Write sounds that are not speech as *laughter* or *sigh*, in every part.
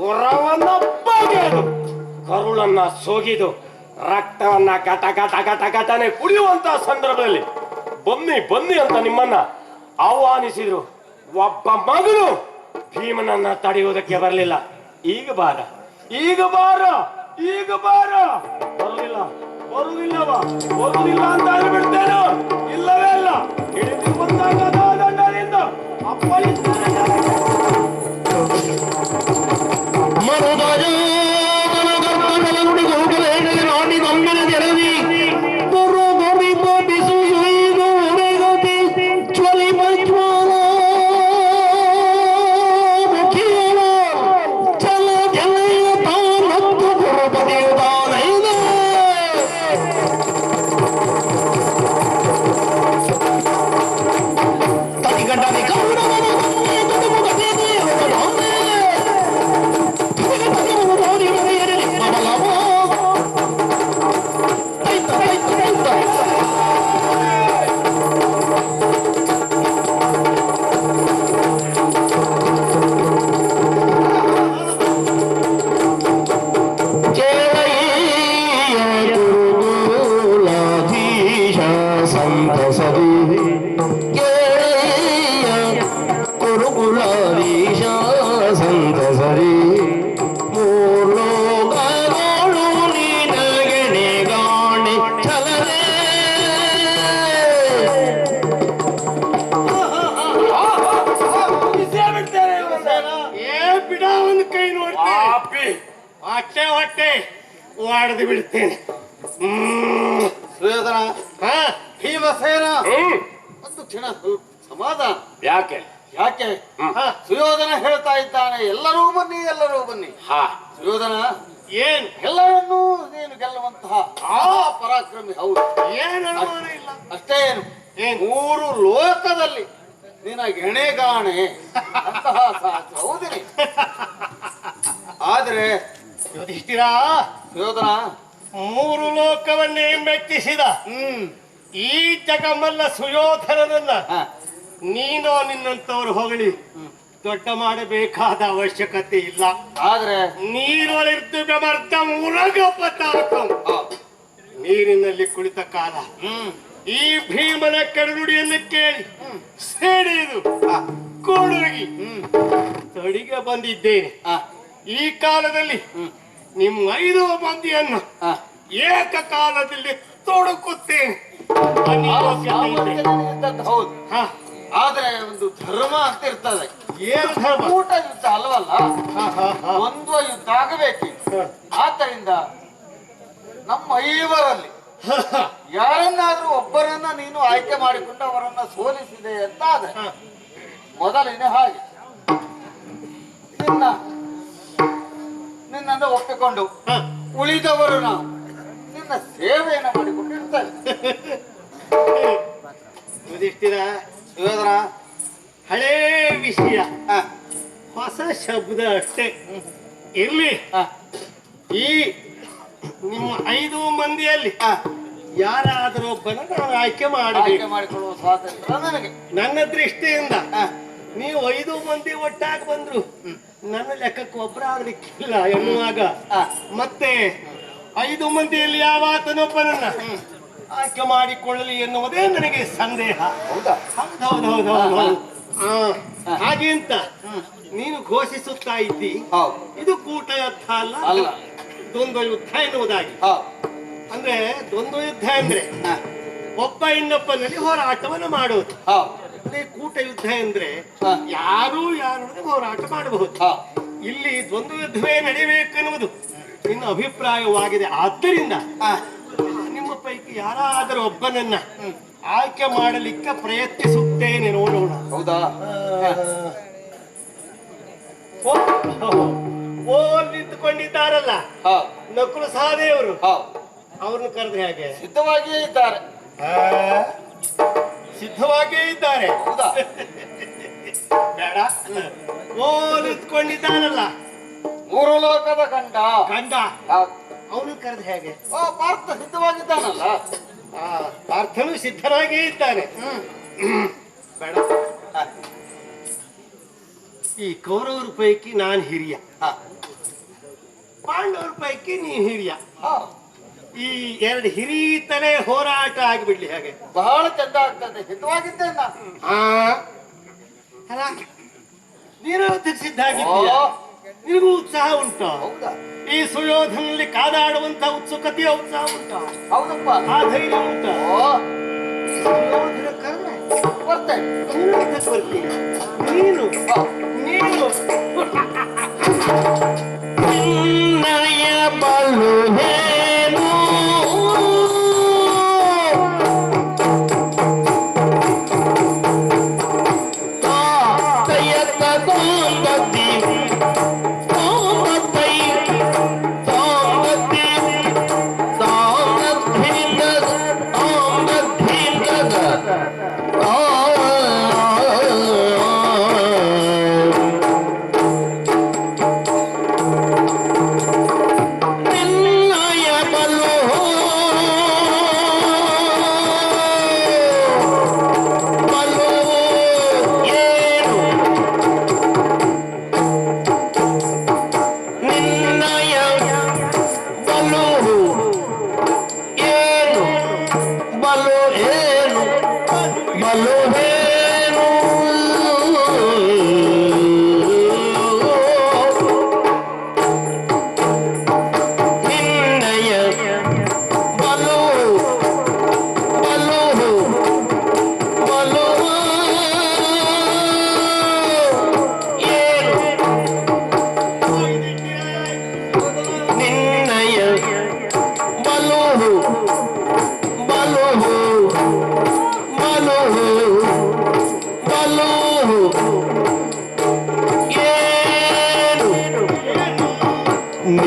ಉರವನ್ನ ಬಗೆದು ಕರುಳನ್ನ ಸೋಗಿದು, ರಕ್ತವನ್ನ ಘಟ ಘಟ ಘಟ ಘಟನೆ ಕುಡಿಯುವಂತ ಸಂದರ್ಭದಲ್ಲಿ ಬನ್ನಿ ಬನ್ನಿ ಅಂತ ನಿಮ್ಮನ್ನ ಆಹ್ವಾನಿಸಿದ್ರು. ಒಬ್ಬ ಮಗನು ಭೀಮನನ್ನ ತಡೆಯುವುದಕ್ಕೆ ಬರಲಿಲ್ಲ. ಈಗ ಬಾರ ಈಗ ಬಾರ ಈಗ ಬಾರ. ಬರಲಿಲ್ಲ ಬರುವುದಿಲ್ಲವ ಬರುವುದಿಲ್ಲ ಅಂತ ಹೇಳ್ಬಿಡ್ತೇನೆ. ಇಲ್ಲವೇ ಇಲ್ಲ ಹಿಡಿದು ಬಂದಾಗ Oh, my God. ಸಮಾಧಾನ. ಯಾಕೆ? ಯಾಕೆ. ಹ, ಸುಯೋಧನ ಹೇಳ್ತಾ ಇದ್ದಾನೆ ಎಲ್ಲರೂ ಬನ್ನಿ ಎಲ್ಲರೂ ಬನ್ನಿ. ಹಾ. ಸುಯೋಧನ ಏನ್? ಎಲ್ಲರನ್ನೂ ನೀನು ಗೆಲ್ಲುವಂತಹ ಆ ಪರಾಕ್ರಮಿ ಹೌದು. ಏನು ಅನುಮಾನ ಇಲ್ಲ? ಅಷ್ಟೇ ಏನು? ಮೂರು ಲೋಕದಲ್ಲಿ ನಿನ ಗೆಣೆಗಾಣೆ ಅಂತಹ ಹೌದಿರಿ? ಹೌದಿನಿ ಆದ್ರೆ ಯುಧಿಷ್ಠಿರ ಸುಯೋಧನ ಮೂರು ಲೋಕವನ್ನೇ ಮೆಚ್ಚಿಸಿದ. ಹ್ಮ್. ಈ ಜಗಮಲ್ಲ ಸುಯೋಧನನನ್ನ ನೀನು ನಿನ್ನಂತವ್ರು ಹೊಗಳಿ ದೊಡ್ಡ ಮಾಡಬೇಕಾದ ಅವಶ್ಯಕತೆ ಇಲ್ಲ. ಆದ್ರೆ ಮುರಗ ಪತಾಕಂ ಆ, ನೀರಿನಲ್ಲಿ ಕುಳಿತ ಕಾಲ. ಈ ಭೀಮನ ಕರುಡಿಯನ್ನು ಕೇಳಿ ಸೇಡಿದು ಕೂಡುಗಿ ತಡಿಗೆ ಬಂದಿದ್ದೇನೆ ಈ ಕಾಲದಲ್ಲಿ ನಿಮ್ಮ ಐದು ಮಂದಿಯನ್ನು. ಏಕಕಾಲದಲ್ಲಿ ತೊಡಕುತ್ತೇನೆ. ಆದ್ರೆ ಒಂದು ಧರ್ಮ ಅಂತ ಇರ್ತದೆ. ಏನು ಧರ್ಮ? ಊಟ ಯುದ್ಧ ಅಲ್ವಲ್ಲ? ಒಂದು. ಯುದ್ಧ ಆಗಬೇಕು. ಆದ್ದರಿಂದ ನಮ್ಮ ಐವರಲ್ಲಿ ಯಾರನ್ನಾದ್ರೂ ಒಬ್ಬರನ್ನ ನೀನು ಆಯ್ಕೆ ಮಾಡಿಕೊಂಡು ಅವರನ್ನ ಸೋಲಿಸಿದೆ ಅಂತ ಆದ್ರೆ ಮೊದಲಿನ ಹಾಗೆ ನಿನ್ನ ನಿನ್ನನ್ನು ಒಪ್ಪಿಕೊಂಡು. ಉಳಿದವರು ನಾವು. ನಿನ್ನ ಸೇವೆಯನ್ನು ಮಾಡಿಕೊಂಡು ಇರ್ತೇವೆ ಯುಧಿಷ್ಠಿರ ಸುಯೋಧನ ಹಳೇ ವಿಷಯ. ಹೊಸ ಶಬ್ದ ಅಷ್ಟೇ. ಇರ್ಲಿ. ಈ ನಿಮ್ಮ ಐದು ಮಂದಿಯಲ್ಲಿ. ಯಾರಾದರೂ ಒಬ್ಬನ ನಾನು ಆಯ್ಕೆ ಮಾಡಬೇಕು. ಮಾಡಿಕೊಳ್ಳುವ ಸ್ವಾತಂತ್ರ್ಯ ನನಗೆ. ನನ್ನ ದೃಷ್ಟಿಯಿಂದ ನೀವು ಐದು ಮಂದಿ ಒಟ್ಟಾಗಿ ಬಂದ್ರು ನನ್ನ ಲೆಕ್ಕಕ್ಕೆ ಒಬ್ಬರ ಆಗ್ಲಿಕ್ಕಿಲ್ಲ ಎನ್ನುವಾಗ. ಮತ್ತೆ ಐದು ಮಂದಿಯಲ್ಲಿ ಯಾವಾತನೊಬ್ಬನನ್ನ ಆಯ್ಕೆ ಮಾಡಿಕೊಳ್ಳಲಿ ಎನ್ನುವುದೇ ನನಗೆ ಸಂದೇಹ. ಹೌದಾ? ಹಾಗೆ ಅಂತ ನೀನು ಘೋಷಿಸುತ್ತಾ ಇದ್ದಿ. ಇದು ಕೂಟ ಯುದ್ಧ ಅಲ್ಲ? ಅಲ್ಲ. ದ್ವಂದ್ವ ಯುದ್ಧ ಎನ್ನುವುದಾಗಿ. ಅಂದ್ರೆ ದ್ವಂದ್ವ ಯುದ್ಧ ಅಂದ್ರೆ ಒಬ್ಬ ಇನ್ನೊಬ್ಬನಲ್ಲಿ ಹೋರಾಟವನ್ನು ಮಾಡುವುದು. ಅದೇ ಕೂಟ ಯುದ್ಧ ಅಂದ್ರೆ. ಯಾರು ಯಾರೊಡನೆ ಹೋರಾಟ ಮಾಡಬಹುದು. ಹೌದು ಇಲ್ಲಿ ದ್ವಂದ್ವ ಯುದ್ಧವೇ ನಡೆಯಬೇಕೆನ್ನುವುದು ನಿನ್ನ ಅಭಿಪ್ರಾಯವಾಗಿದೆ. ಆದ್ದರಿಂದ ಯಾರಾದರೂ ಒಬ್ಬನನ್ನ ಆಯ್ಕೆ ಮಾಡಲಿಕ್ಕೆ ಪ್ರಯತ್ನಿಸುತ್ತೇನೆ ನೋಡೋಣ. ಹೌದಾ? ಓ, ಓ ನಿಂತುಕೊಂಡಿದ್ದಾರಲ್ಲ? ನಕುಲು ಸಹದೇವರು ಹೌದು ಅವ್ರನ್ನ ಕರೆದ್ರೆ ಹೇಗೆ? ಸಿದ್ಧವಾಗಿಯೇ ಇದ್ದಾರೆ. ಸಿದ್ಧವಾಗಿಯೇ ಇದ್ದಾರೆ. ಹೌದಾ? ಬೇಡ. ಓ ನಿಂತ್ಕೊಂಡಿದ್ದಾರಲ್ಲ? ಮೂರು ಲೋಕದ ಗಂಡ. ಗಂಡ. ಅವನು ಕರೆದು ಹೇಗೆ? ಓ ಪಾರ್ಥ ಸಿದ್ಧವಾಗಿದ್ದಾನಲ್ಲ? ಆ, ಪಾರ್ಥನು ಸಿದ್ಧರಾಗೇ ಇದ್ದಾನೆ. ಹ್ಮ್. ಬೇಡ. ಈ ಕೌರವರ ಪೈಕಿ ನಾನು ಹಿರಿಯ. ಪಾಂಡವರ ಪೈಕಿ ನೀ ಹಿರಿಯ. ಈ ಎರಡು ಹಿರಿತನೇ ಹೋರಾಟ ಆಗಿಬಿಡ್ಲಿ ಹಾಗೆ? ಬಹಳ ಚಂದ ಆಗ್ತದೆ. ಹಿತವಾಗಿದ್ದೆ ನಾನು ನೀನು ಸಿದ್ಧ ನಿನಗೂ ಉತ್ಸಾಹ ಉಂಟು. ಹೌದಾ? ಈ ಸುಯೋಧನಲ್ಲಿ ಕಾದಾಡುವಂತ ಉತ್ಸುಕತೆಯ ಉತ್ಸಾಹ ಉಂಟಾ? ಹೌದಪ್ಪ. ಆ ಧೈರ್ಯ ಉಂಟು? ಸುಯೋಧನ ಕರೆದ್ರೆ ಬರ್ತೇನೆ ನೀನು ನೀನು? ಹಾ. ನೀನು?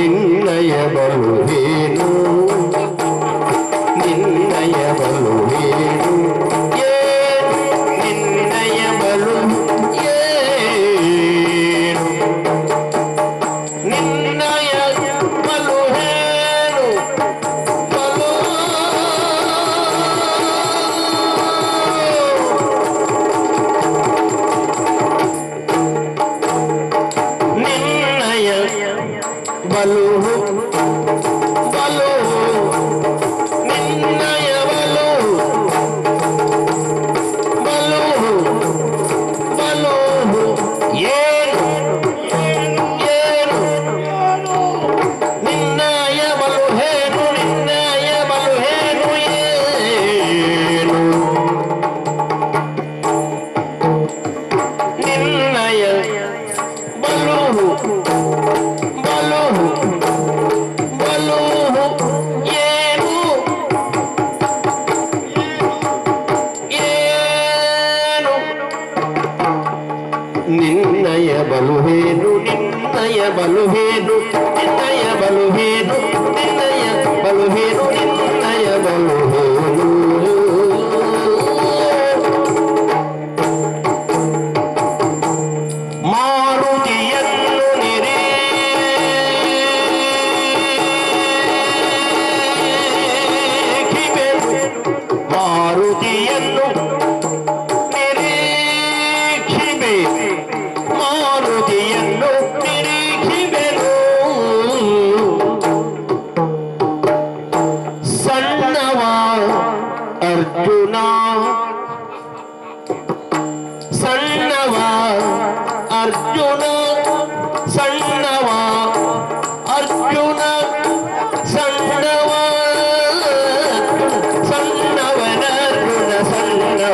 ನಿನ್ನಯ ಬಲುವೇನು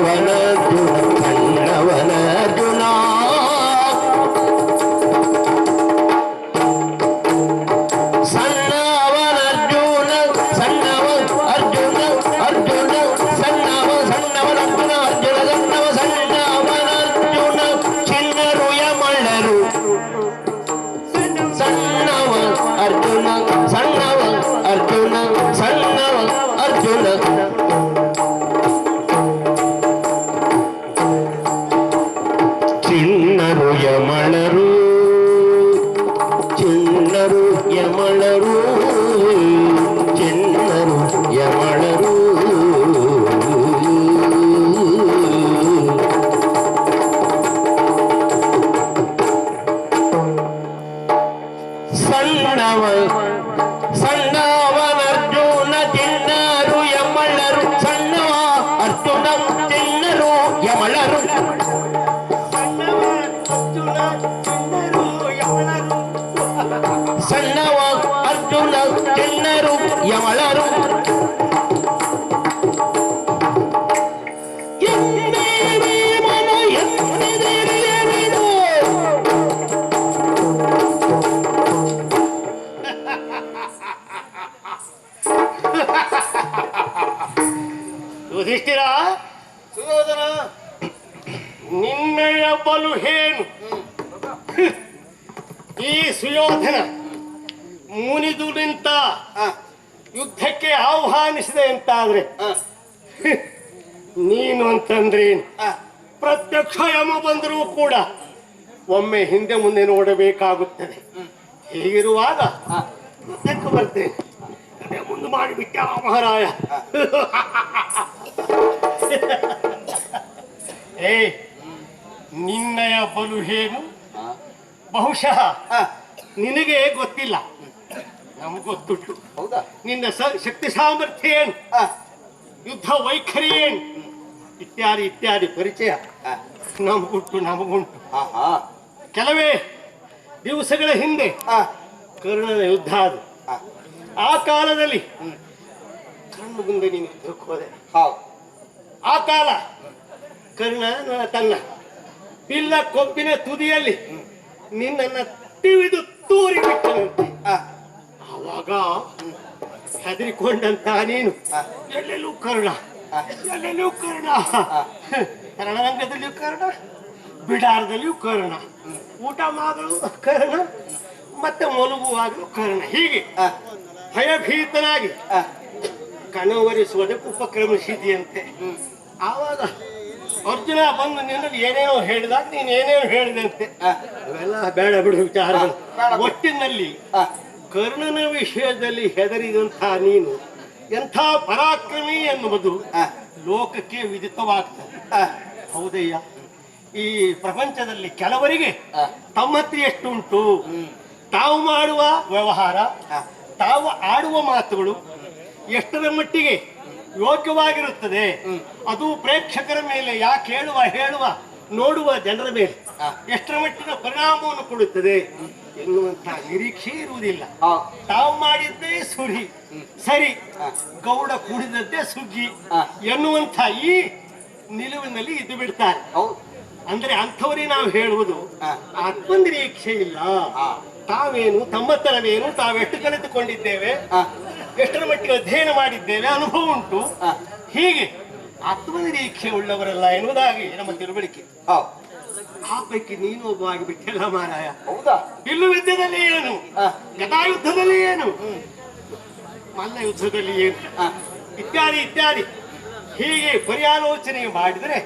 ولا ಯುಧಿಷ್ಠಿರ ಸುಯೋಧನ ನಿನ್ನೆಯ ಬಲು ಹೇನು ಈ ಸುಯೋಧನ ಮುನಿದು ನಿಂತ ಯುದ್ಧಕ್ಕೆ ಆಹ್ವಾನಿಸಿದೆ ಅಂತಾದ್ರೆ ಆದ್ರೆ ನೀನು ಅಂತಂದ್ರೇನು? ಹ. ಪ್ರತ್ಯಕ್ಷ ಯಮ ಬಂದರೂ ಕೂಡ ಒಮ್ಮೆ ಹಿಂದೆ ಮುಂದೆ ನೋಡಬೇಕಾಗುತ್ತದೆ. ಹೀಗಿರುವಾಗ ಬರ್ತೇನೆ. ಅದೇ ಮಾಡಿ ಮಾಡಿಬಿಟ್ಟ ಮಹಾರಾಯ. *laughs* ಏ ನಿನ್ನಯ ಬಲು ಏನು ಬಹುಶಃ ನಿನಗೆ ಗೊತ್ತಿಲ್ಲ. ನಮ್ಗೆ ಗೊತ್ತುಂಟು. ಹೌದಾ? ನಿನ್ನ ಶಕ್ತಿ ಸಾಮರ್ಥ್ಯ ಏನು ಯುದ್ಧ ವೈಖರಿ ಏನು ಇತ್ಯಾದಿ ಇತ್ಯಾದಿ ಪರಿಚಯ ನಮಗುಂಟು ನಮಗುಂಟು. ಕೆಲವೇ ದಿವಸಗಳ ಹಿಂದೆ ಕರ್ಣನ ಯುದ್ಧ ಅದು. ಆ ಕಾಲದಲ್ಲಿ. ಕಣ್ಣು ಮುಂದೆ ನೀನು ಹೋದೆ. ಆ ಕಾಲ. ಕರ್ಣ ತನ್ನ. ಪಿಲ್ಲ ಕೊಬ್ಬಿನ ತುದಿಯಲ್ಲಿ ನಿನ್ನ ತಿವಿದು ತೂರಿ ಬಿಟ್ಟನಂತೆ ಆವಾಗ ಹೆದರಿಕೊಂಡಂತ ನೀನು. ಎಲ್ಲೆಲ್ಲೂ ಕರ್ಣ. ಎಲ್ಲೆಲ್ಲೂ ಕರ್ಣ. ರಣರಂಗದಲ್ಲಿಯೂ ಕರ್ಣ ಬಿಡಾರದಲ್ಲಿಯೂ ಕರ್ಣ. ಊಟ ಮಾಡಲು ಕರ್ಣ ಮತ್ತೆ ಮಲಗುವಾಗಲೂ ಕರ್ಣ. ಹೀಗೆ. ಭಯಭೀತನಾಗಿ. ಕಣವರಿಸುವುದಕ್ಕೆ ಉಪಕ್ರಮಿಸಿದೆಯಂತೆ ಆವಾಗ ಅರ್ಜುನ ಬಂದು ನಿನ್ನ ಏನೇನೋ ಹೇಳಿದಾಗ ನೀನು ಏನೇನೋ ಹೇಳಿದಂತೆ. ಅವೆಲ್ಲ ಬೇಡ ಬಿಡು ವಿಚಾರ ಒಟ್ಟಿನಲ್ಲಿ ಕರ್ಣನ ವಿಷಯದಲ್ಲಿ ಹೆದರಿದಂತಹ ನೀನು ಎಂಥ ಪರಾಕ್ರಮಿ ಎನ್ನುವುದು ಲೋಕಕ್ಕೆ ವಿದಿತವಾಗ್ತದೆ. ಹೌದಯ್ಯ. ಈ ಪ್ರಪಂಚದಲ್ಲಿ ಕೆಲವರಿಗೆ ತಮ್ಮತ್ರಿ ತಮ್ಮ ಹತ್ರ ಎಷ್ಟುಂಟು ತಾವು ಮಾಡುವ ವ್ಯವಹಾರ. ತಾವು ಆಡುವ ಮಾತುಗಳು ಎಷ್ಟರ ಮಟ್ಟಿಗೆ ಯೋಗ್ಯವಾಗಿರುತ್ತದೆ ಅದು ಪ್ರೇಕ್ಷಕರ ಮೇಲೆ ಯಾಕೆ ಹೇಳುವ ಹೇಳುವ ನೋಡುವ ಜನರ ಮೇಲೆ ಎಷ್ಟರ ಮಟ್ಟಿನ ಪರಿಣಾಮವನ್ನು ಕೊಡುತ್ತದೆ ಎನ್ನುವಂಥ ನಿರೀಕ್ಷೆ ಇರುವುದಿಲ್ಲ. ತಾವು ಮಾಡಿದ್ದೇ ಸುರಿ ಸರಿ ಗೌಡ ಕುಡಿದದ್ದೇ ಸುಗ್ಗಿ ಎನ್ನುವಂತ ಎನ್ನುವಂಥ ಈ ನಿಲುವಿನಲ್ಲಿ ಇದ್ದು ಬಿಡ್ತಾರೆ. ಅಂದ್ರೆ ಅಂಥವರಿಗೆ ನಾವು ಹೇಳುವುದು ಆತ್ಮ ಆತ್ಮನಿರೀಕ್ಷೆ ಇಲ್ಲ. ತಾವೇನು ತಮ್ಮತ್ತರವೇನು ತಾವೆಷ್ಟು ಕಲಿತುಕೊಂಡಿದ್ದೇವೆ ಎಷ್ಟರ ಮಟ್ಟಿಗೆ ಅಧ್ಯಯನ ಮಾಡಿದ್ದೇವೆ ಅನುಭವ ಉಂಟು. ಹೀಗೆ ಆತ್ಮನಿರೀಕ್ಷೆ ಉಳ್ಳವರಲ್ಲ ಎನ್ನುವುದಾಗಿ ನಮ್ಮ ತಿಳುವಳಿಕೆ. ಆ ಪೈಕಿ ನೀನು ಒಬ್ಬ ಆಗಿಬಿಟ್ಟೆಲ್ಲ ಮಾರಾಯ. ಹೌದಾ? ಬಿಲ್ಲು ಯುದ್ಧದಲ್ಲಿ ಏನು? ಗದಾಯುದ್ಧದಲ್ಲಿ ಏನು? ಮಲ್ಲ ಯುದ್ಧದಲ್ಲಿ ಏನು. ಇತ್ಯಾದಿ ಇತ್ಯಾದಿ. ಹೀಗೆ ಪರ್ಯಾಲೋಚನೆ ಮಾಡಿದರೆ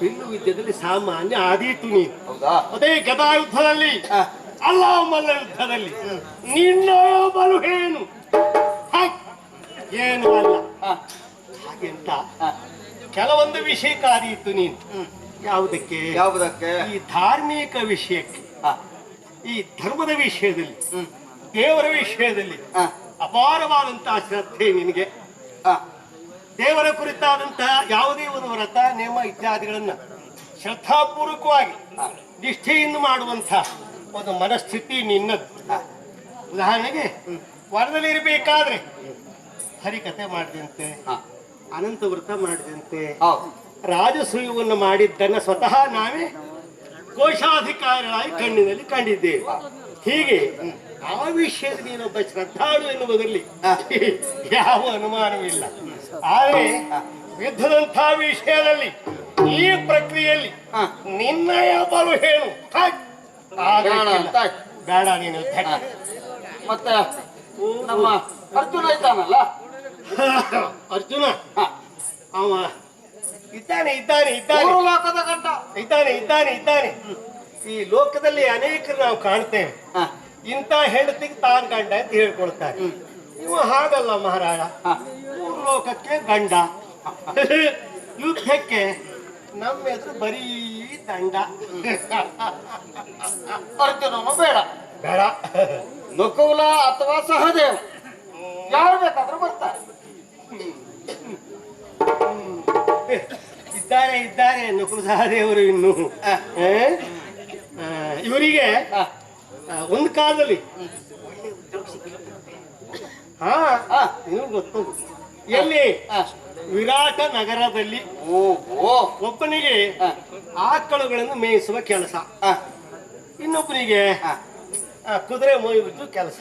ಬಿಲ್ಲು ಯುದ್ಧದಲ್ಲಿ ಸಾಮಾನ್ಯ ಆದೀತು ನೀನು. ಹೌದಾ? ಅದೇ ಗದಾಯುದ್ಧದಲ್ಲಿ ಅಲ್ಲ ಮಲ್ಲ ಯುದ್ಧದಲ್ಲಿ ನಿನ್ನ ಬಲು ಏನು. ಏನು ಅಲ್ಲ ಹಾಗೆಂತ ಕೆಲವೊಂದು ಕೆಲವೊಂದು ವಿಷಯಕ್ಕಾದೀತು ನೀನು. ಯಾವುದಕ್ಕೆ? ಯಾವುದಕ್ಕೆ? ಈ ಧಾರ್ಮಿಕ ವಿಷಯಕ್ಕೆ. ಈ ಧರ್ಮದ ವಿಷಯದಲ್ಲಿ. ದೇವರ ವಿಷಯದಲ್ಲಿ. ಅಪಾರವಾದಂತಹ ಶ್ರದ್ಧೆ ನಿನಗೆ. ದೇವರ ಕುರಿತಾದಂತಹ ಯಾವುದೇ ಒಂದು ವ್ರತ ನಿಯಮ ಇತ್ಯಾದಿಗಳನ್ನ ಶ್ರದ್ಧಾಪೂರ್ವಕವಾಗಿ ನಿಷ್ಠೆಯನ್ನು ಮಾಡುವಂತಹ ಒಂದು ಮನಸ್ಥಿತಿ ನಿನ್ನದು. ಉದಾಹರಣೆಗೆ ವರದಲ್ಲಿ ಇರಬೇಕಾದ್ರೆ ಹರಿಕತೆ ಮಾಡಿದಂತೆ. ಅನಂತ ವ್ರತ ಮಾಡಿದಂತೆ. ರಾಜಸೂಯವನ್ನು ಮಾಡಿದ್ದನ್ನ ಸ್ವತಃ ನಾವೇ ಕೋಶಾಧಿಕಾರಿಗಳಾಗಿ ಕಣ್ಣಿನಲ್ಲಿ ಕಂಡಿದ್ದೇವೆ. ಹೀಗೆ ಆ ವಿಷಯದ ನೀನೊಬ್ಬ ಶ್ರದ್ಧಾಳು ಎನ್ನುವುದರಲ್ಲಿ ಯಾವ ಅನುಮಾನವಿಲ್ಲ ಆದರೆ ಯುದ್ಧದಂತಹ ವಿಷಯದಲ್ಲಿ ಈ ಪ್ರಕ್ರಿಯೆಯಲ್ಲಿ ನಿನ್ನ ಬಲು ಹೇಳು. ಬೇಡ. ಅಂತ ಬೇಡ ನೀನು. ಮತ್ತೆ ನಮ್ಮ ಅರ್ಜುನ ಇದ್ದಾನಲ್ಲ? ಅರ್ಜುನ. ಅವ ಇದ್ದಾನೆ ಇದ್ದಾನೆ ಇದ್ದಾನೆ. ಲೋಕದ ಗಂಟ ಇದ್ದಾನೆ ಇದ್ದಾನೆ ಇದ್ದಾನೆ. ಈ ಲೋಕದಲ್ಲಿ ಅನೇಕರು ನಾವು ಕಾಣ್ತೇವೆ. ಇಂಥ ಹೆಂಡತಿಗೆ ತಾನ್ ಗಂಡ ಅಂತ ಹೇಳ್ಕೊಳ್ತಾರೆ. ನೀವು ಹಾಗಲ್ಲ ಮಹಾರಾಜ. ಮೂರು ಲೋಕಕ್ಕೆ ಗಂಡ. *laughs* ಯುದ್ಧಕ್ಕೆ ನಮ್ಮ ಎದುರು ಬರೀ ದಂಡ. ಅರ್ಜುನನು ಬೇಡ. ಬೇಡ. ನಕುಲ ಅಥವಾ ಸಹದೇವ. ಯಾರು ಬೇಕಾದ್ರೂ ಬರ್ತಾರೆ. ಇದ್ದಾರೆ ಇದ್ದಾರೆ ನಕುಲ ಸಹದೇವರು ಇನ್ನು. ಇವರಿಗೆ ಒಂದು ಕಾಲದಲ್ಲಿ. ಹಾ ಆ, ಗೊತ್ತು ಎಲ್ಲಿ. ವಿರಾಟ ನಗರದಲ್ಲಿ ಓ ಓ. ಒಬ್ಬನಿಗೆ ಆಕಳುಗಳನ್ನು ಮೇಯಿಸುವ ಕೆಲಸ. ಇನ್ನೊಬ್ಬನಿಗೆ ಕುದುರೆ ಮೊಯ್ಯುವುದು ಕೆಲಸ.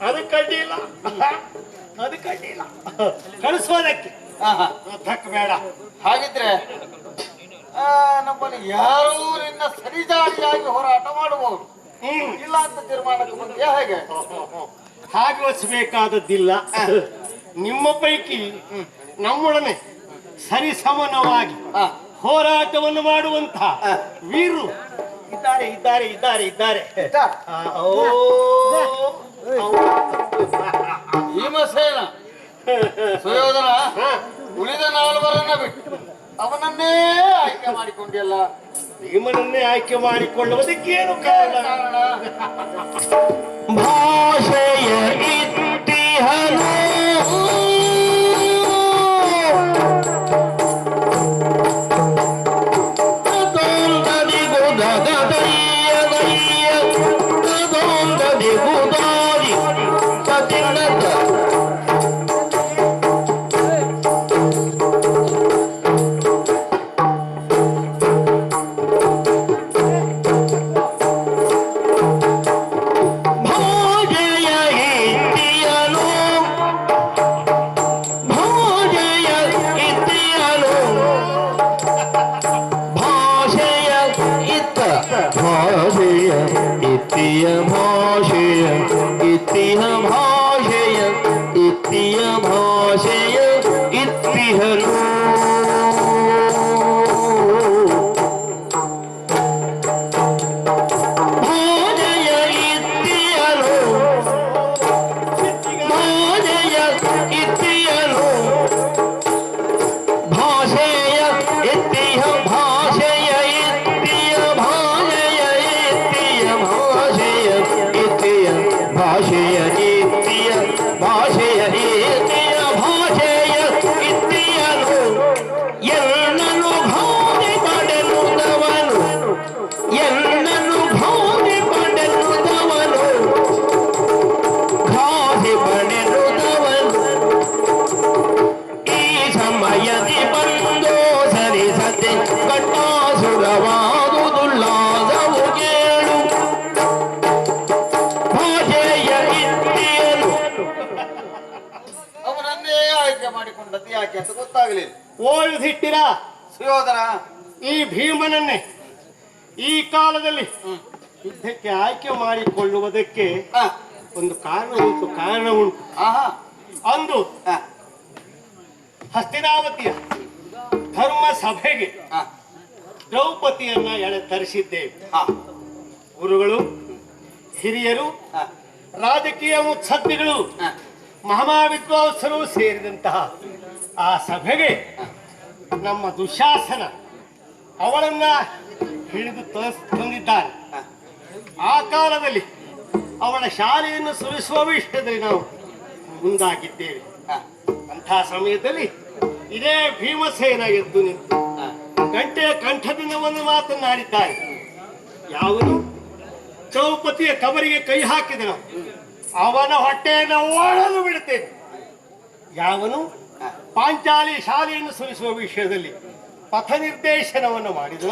ಅದು ಕಡ್ಡಿಲ್ಲ ಅದು ಕಡ್ಡಿಲ್ಲ ಕಳಿಸೋದಕ್ಕೆ ಆಹಾ. ತಕ್ಕ ಬೇಡ. ಹಾಗಿದ್ರೆ ನಮ್ಮಲ್ಲಿ ಯಾರೂ ನಿನ್ನ ಸರಿದಾರಿಯಾಗಿ ಹೋರಾಟ ಮಾಡಬಹುದು ಇಲ್ಲ ಅಂತ ತೀರ್ಮಾನಕ್ಕೆ ಬಂದ್ರೆ ಹೇಗೆ? ಭಾಗವಹಿಸಬೇಕಾದದ್ದಿಲ್ಲ ನಿಮ್ಮ ಪೈಕಿ ನಮ್ಮೊಡನೆ ಸರಿಸಮನವಾಗಿ ಸಮನವಾಗಿ ಹೋರಾಟವನ್ನು ಮಾಡುವಂತ ಆ. ವೀರು ಇದ್ದಾರೆ ಇದ್ದಾರೆ ಇದ್ದಾರೆ ಇದ್ದಾರೆ. ಭೀಮಸೇನ ಸುಯೋಧನ ಹಾ, ಉಳಿದ ನಾಲ್ವರನ್ನ ಬಿಟ್ಟು ಅವನನ್ನೇ ಆಯ್ಕೆ ಮಾಡಿಕೊಂಡಿಯಲ್ಲ. ಭೀಮನನ್ನೇ ಆಯ್ಕೆ ಮಾಡಿಕೊಳ್ಳುವುದಕ್ಕೇನು ಕಾರಣ? ಕಾರಣ? ಭಾಷೆಯ ಇತಿಹನ ಇತಿಯ ಭಾಷೆಯ ಇತಿಹ ಭಾಷೆಯ ಇತಿಯ ಭಾಷೆಯ ಇತಿಹನು ಓಡಿಸಿಟ್ಟಿರ ಸುಯೋಧನ ಈ ಭೀಮನನ್ನೇ. ಈ ಕಾಲದಲ್ಲಿ ಯುದ್ಧಕ್ಕೆ ಆಯ್ಕೆ ಮಾಡಿಕೊಳ್ಳುವುದಕ್ಕೆ ಒಂದು ಕಾರಣ ಉಂಟು ಕಾರಣ ಉಂಟು. ಅಂದು ಹಸ್ತಿನಾವತಿಯ ಧರ್ಮ ಸಭೆಗೆ ದ್ರೌಪದಿಯನ್ನ ಎಳೆ ತರಿಸಿದ್ದೇವೆ. ಗುರುಗಳು ಹಿರಿಯರು ರಾಜಕೀಯ ಮುತ್ಸದ್ದಿಗಳು ಮಹಾವಿದ್ವಾಂಸರು ಸೇರಿದಂತಹ ಆ ಸಭೆಗೆ ನಮ್ಮ ದುಶಾಸನ ಅವಳನ್ನ ಹಿಡಿದು ತಂದಿದ್ದಾರೆ. ತಂದಿದ್ದಾನೆ ಆ. ಕಾಲದಲ್ಲಿ ಅವಳ ಶಾಲೆಯನ್ನು ಸುರಿಸುವ ವಿಷಯದಲ್ಲಿ ನಾವು ಮುಂದಾಗಿದ್ದೇವೆ. ಅಂತಹ ಅಂಥ ಸಮಯದಲ್ಲಿ ಇದೇ ಭೀಮಸೇನ ಎದ್ದು ನಿಂತು ಆ, ಗಂಟೆಯ ಕಂಠದಿಂದ ಒಂದು ಮಾತನ್ನಾಡಿದ್ದಾರೆ. ಯಾವುದು? ಚೌಪತಿಯ ಕಬರಿಗೆ ಕೈ ಹಾಕಿದನು. ಅವನ ಹೊಟ್ಟೆಯನ್ನು ಓಡಲು ಬಿಡುತ್ತೇನೆ. ಯಾವನು? ಪಾಂಚಾಲಿ ಶಾಲೆಯನ್ನು ಸುರಿಸುವ ವಿಷಯದಲ್ಲಿ ಪಥ ನಿರ್ದೇಶನವನ್ನು ಮಾಡಿದ್ರು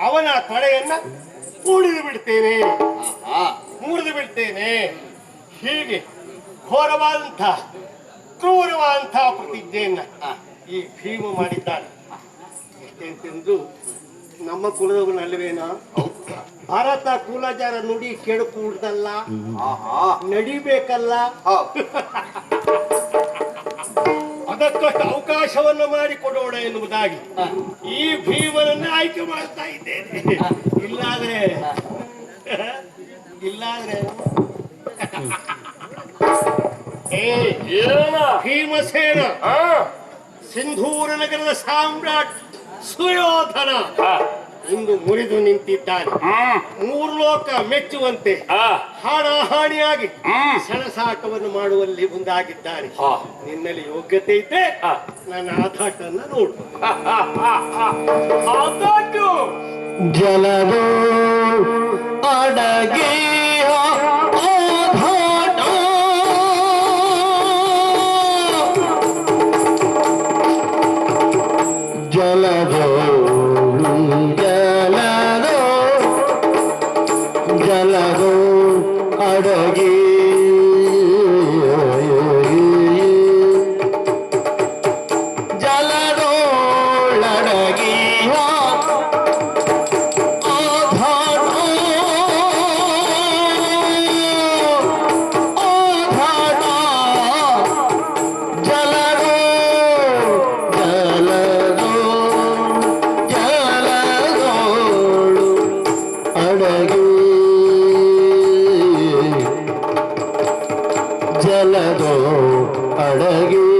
ಅವನ ತಡೆಯನ್ನ ಕೂಡಿದು ಬಿಡ್ತೇನೆ. ಆ, ಮುರಿದು ಬಿಡ್ತೇನೆ. ಹೀಗೆ ಘೋರವಾದಂತಹ ಕ್ರೂರವಾದಂತಹ ಪ್ರತಿಜ್ಞೆಯನ್ನ ಈ ಭೀಮ ಮಾಡಿದ್ದಾನೆ. ಎಷ್ಟೆಂತೆಂದು ನಮ್ಮ ಕುಲದವನಲ್ಲವೇನಾ ಭಾರತ ಕುಲಜಾರ ನುಡಿ ಕೆಡಕೂಡ್ದಲ್ಲ ಆಹಾ ನಡಿಬೇಕಲ್ಲ. *laughs* ಹೌದು ಅದಕ್ಕಷ್ಟು ಅವಕಾಶವನ್ನು ಮಾಡಿಕೊಡೋಣ ಎನ್ನುವುದಾಗಿ ಈ ಭೀಮನನ್ನ ಆಯ್ಕೆ ಮಾಡ್ತಾ ಇದ್ದೇನೆ. ಇಲ್ಲಾದ್ರೆ ಇಲ್ಲಾದ್ರೆ ಏ ಭೀಮಸೇನ? ಸಿಂಧೂರ ನಗರದ ಸಾಮ್ರಾಟ್ ಸುಯೋಧನ. ಇಂದು ಮುರಿದು ನಿಂತಿದ್ದಾನೆ. ಮೂರ್ಲೋಕ ಮೂರು ಲೋಕ ಮೆಚ್ಚುವಂತೆ ಆ ಹಾಡಾಹಾಣಿಯಾಗಿ ಸಣಸಾಟವನ್ನು ಮಾಡುವಲ್ಲಿ ಮುಂದಾಗಿದ್ದಾರೆ ಹಾ. ನಿನ್ನಲ್ಲಿ ಯೋಗ್ಯತೆ ಇದ್ದೆ ಆ. ನನ್ನ ಆಧಾಟನ್ನ ನೋಡು. ಜಲದು ಅಡಗಿಯ ಆಘಾಟ. ಅಡಗಿ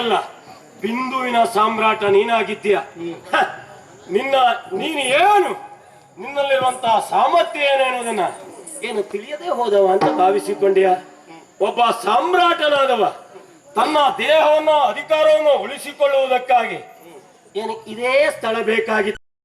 ಅಲ್ಲ, ಬಿಂದುವಿನ ಸಾಮ್ರಾಟ ನೀನಾಗಿದ್ದೀಯ. ನಿನ್ನ, ನೀನು ಏನು? ನಿನ್ನಲ್ಲಿರುವಂತಹ ಸಾಮರ್ಥ್ಯ ಏನೇನೋದನ್ನ ಏನು ತಿಳಿಯದೆ ಹೋದವ ಅಂತ ಭಾವಿಸಿಕೊಂಡ್ಯ? ಒಬ್ಬ ಸಾಮ್ರಾಟನಾದವ, ತನ್ನ ದೇಹವನ್ನ ಅಧಿಕಾರವನ್ನು ಉಳಿಸಿಕೊಳ್ಳುವುದಕ್ಕಾಗಿ ಏನು ಇದೇ ಸ್ಥಳ ಬೇಕಾಗಿತ್ತು